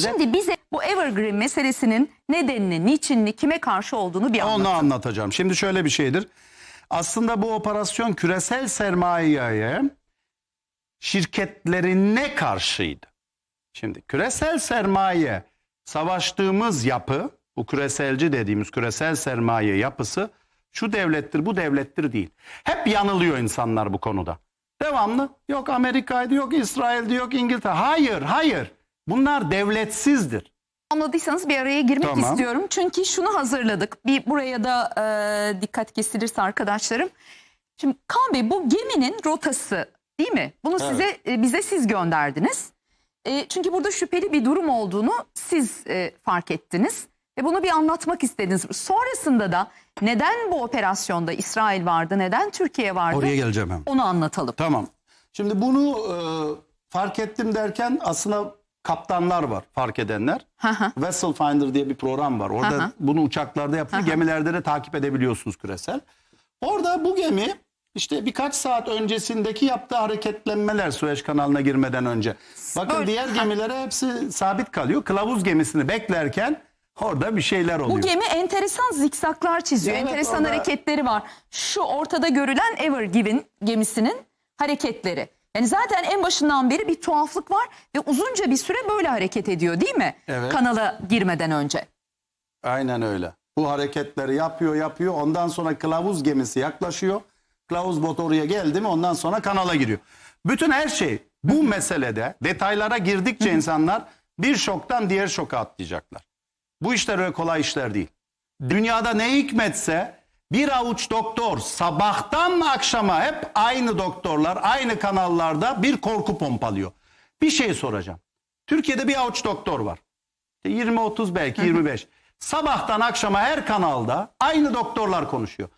Şimdi bize bu Evergreen meselesinin nedenini, niçinini, kime karşı olduğunu bir Onu anlatın. anlatacağım. Şimdi şöyle bir şeydir. Aslında bu operasyon küresel sermayeye şirketlerine karşıydı. Şimdi küresel sermaye savaştığımız yapı, bu küreselci dediğimiz küresel sermaye yapısı şu devlettir, bu devlettir değil. Hep yanılıyor insanlar bu konuda. Devamlı yok Amerika'ydı, yok İsrail'di, yok İngiltere. Hayır, hayır. Bunlar devletsizdir. Anladıysanız bir araya girmek Tamam. istiyorum. Çünkü şunu hazırladık. Bir buraya da e, dikkat kesilirse arkadaşlarım. Şimdi Kaan Bey bu geminin rotası değil mi? Bunu size e, bize siz gönderdiniz. E, çünkü burada şüpheli bir durum olduğunu siz e, fark ettiniz ve bunu bir anlatmak istediniz. Sonrasında da neden bu operasyonda İsrail vardı, neden Türkiye vardı? Oraya geleceğim hemen. Onu anlatalım. Tamam. Şimdi bunu e, fark ettim derken aslında kaptanlar var fark edenler. Vessel Finder diye bir program var. Orada bunu uçaklarda yapılıyor. Gemilerde de takip edebiliyorsunuz küresel. Orada bu gemi işte birkaç saat öncesindeki yaptığı hareketlenmeler Süveyş kanalına girmeden önce. Bakın Böyle- diğer gemilere hepsi sabit kalıyor. Kılavuz gemisini beklerken orada bir şeyler oluyor. Bu gemi enteresan zikzaklar çiziyor. Evet, enteresan orada- hareketleri var. Şu ortada görülen Ever Given gemisinin hareketleri. Yani zaten en başından beri bir tuhaflık var ve uzunca bir süre böyle hareket ediyor değil mi? Evet. Kanala girmeden önce. Aynen öyle. Bu hareketleri yapıyor yapıyor. Ondan sonra kılavuz gemisi yaklaşıyor. Kılavuz bot oraya geldi mi ondan sonra kanala giriyor. Bütün her şey bu meselede detaylara girdikçe insanlar bir şoktan diğer şoka atlayacaklar. Bu işler öyle kolay işler değil. Dünyada ne hikmetse bir avuç doktor sabahtan akşama hep aynı doktorlar aynı kanallarda bir korku pompalıyor. Bir şey soracağım. Türkiye'de bir avuç doktor var. 20-30 belki 25. Sabahtan akşama her kanalda aynı doktorlar konuşuyor.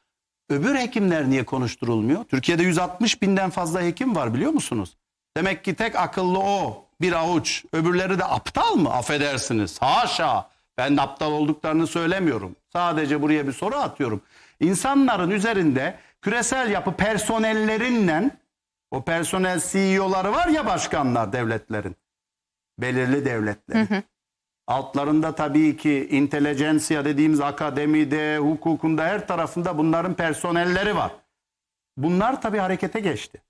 Öbür hekimler niye konuşturulmuyor? Türkiye'de 160 binden fazla hekim var biliyor musunuz? Demek ki tek akıllı o bir avuç. Öbürleri de aptal mı? Affedersiniz. Haşa. Ben de aptal olduklarını söylemiyorum. Sadece buraya bir soru atıyorum. İnsanların üzerinde küresel yapı personellerinden o personel CEO'ları var ya başkanlar devletlerin. Belirli devletlerin. Altlarında tabii ki intelijensiya dediğimiz akademide, hukukunda her tarafında bunların personelleri var. Bunlar tabii harekete geçti.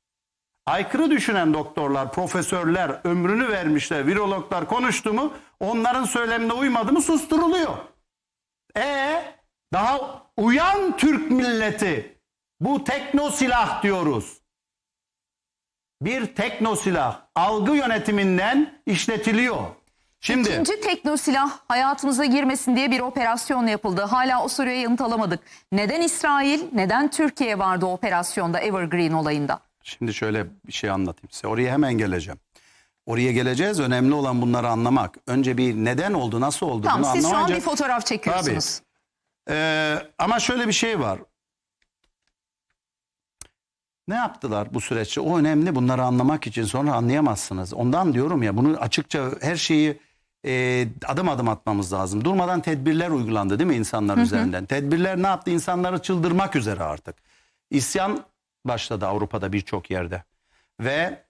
Aykırı düşünen doktorlar, profesörler, ömrünü vermişler, virologlar konuştu mu onların söylemine uymadı mı susturuluyor. E daha uyan Türk milleti bu tekno silah diyoruz. Bir tekno silah algı yönetiminden işletiliyor. Şimdi İkinci tekno silah hayatımıza girmesin diye bir operasyon yapıldı. Hala o soruya yanıt alamadık. Neden İsrail, neden Türkiye vardı o operasyonda Evergreen olayında? Şimdi şöyle bir şey anlatayım size. Oraya hemen geleceğim. Oraya geleceğiz. Önemli olan bunları anlamak. Önce bir neden oldu, nasıl oldu Tamam bunu siz şu an anlamayınca- bir fotoğraf çekiyorsunuz. Ee, ama şöyle bir şey var. Ne yaptılar bu süreçte? O önemli bunları anlamak için sonra anlayamazsınız. Ondan diyorum ya bunu açıkça her şeyi e, adım adım atmamız lazım. Durmadan tedbirler uygulandı değil mi insanlar üzerinden? Tedbirler ne yaptı? İnsanları çıldırmak üzere artık. İsyan başladı Avrupa'da birçok yerde. Ve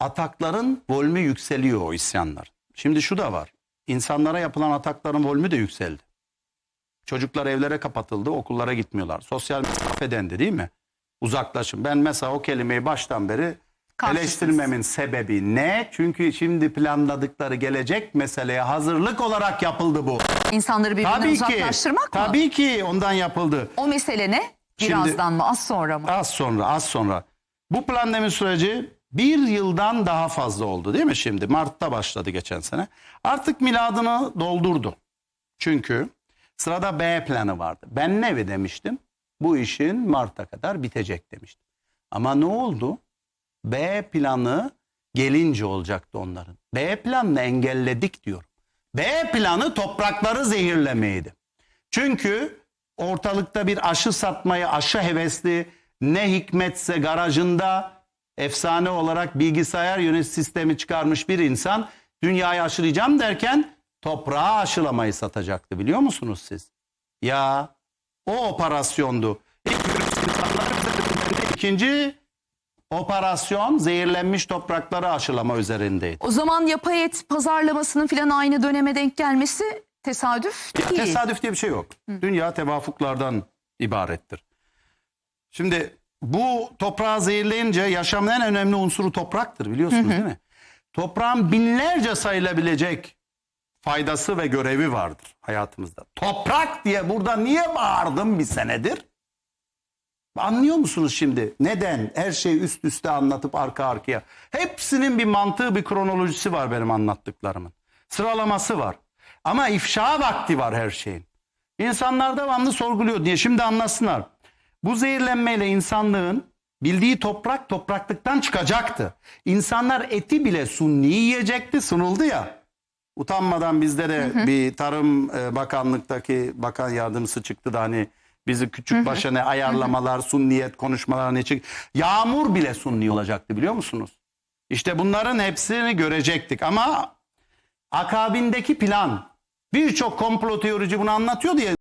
atakların volümü yükseliyor o isyanlar. Şimdi şu da var. İnsanlara yapılan atakların volümü de yükseldi. Çocuklar evlere kapatıldı, okullara gitmiyorlar. Sosyal mesafe dendi değil mi? Uzaklaşın. Ben mesela o kelimeyi baştan beri Karşısınız. eleştirmemin sebebi ne? Çünkü şimdi planladıkları gelecek meseleye hazırlık olarak yapıldı bu. İnsanları birbirinden Tabii ki. uzaklaştırmak mı? Tabii ki ondan yapıldı. O mesele ne? Şimdi- Birazdan mı? Az sonra mı? Az sonra, az sonra. Bu planlama süreci bir yıldan daha fazla oldu değil mi şimdi? Mart'ta başladı geçen sene. Artık miladını doldurdu. Çünkü sırada B planı vardı. Ben ne demiştim? Bu işin Mart'a kadar bitecek demiştim. Ama ne oldu? B planı gelince olacaktı onların. B planını engelledik diyorum. B planı toprakları zehirlemeydi. Çünkü ortalıkta bir aşı satmayı aşı hevesli ne hikmetse garajında efsane olarak bilgisayar yönetim sistemi çıkarmış bir insan dünyayı aşılayacağım derken toprağı aşılamayı satacaktı biliyor musunuz siz? Ya o operasyondu. İlk ikinci operasyon zehirlenmiş toprakları aşılama üzerindeydi. O zaman yapay et pazarlamasının filan aynı döneme denk gelmesi tesadüf Ya değil. tesadüf diye bir şey yok. Dünya tevafuklardan ibarettir. Şimdi bu toprağı zehirleyince yaşamın en önemli unsuru topraktır biliyorsunuz değil mi? Toprağın binlerce sayılabilecek faydası ve görevi vardır hayatımızda. Toprak diye burada niye bağırdım bir senedir? Anlıyor musunuz şimdi? Neden? Her şeyi üst üste anlatıp arka arkaya. Hepsinin bir mantığı, bir kronolojisi var benim anlattıklarımın. Sıralaması var. Ama ifşa vakti var her şeyin. İnsanlar devamlı sorguluyor diye şimdi anlasınlar. Bu zehirlenmeyle insanlığın bildiği toprak topraklıktan çıkacaktı. İnsanlar eti bile sunni yiyecekti sunuldu ya. Utanmadan bizde de bir Tarım e, Bakanlıktaki bakan yardımcısı çıktı da hani bizi küçük başa ne ayarlamalar, sunniyet konuşmalar ne çık. Yağmur bile sunni olacaktı biliyor musunuz? İşte bunların hepsini görecektik ama akabindeki plan birçok komplo teorici bunu anlatıyor diye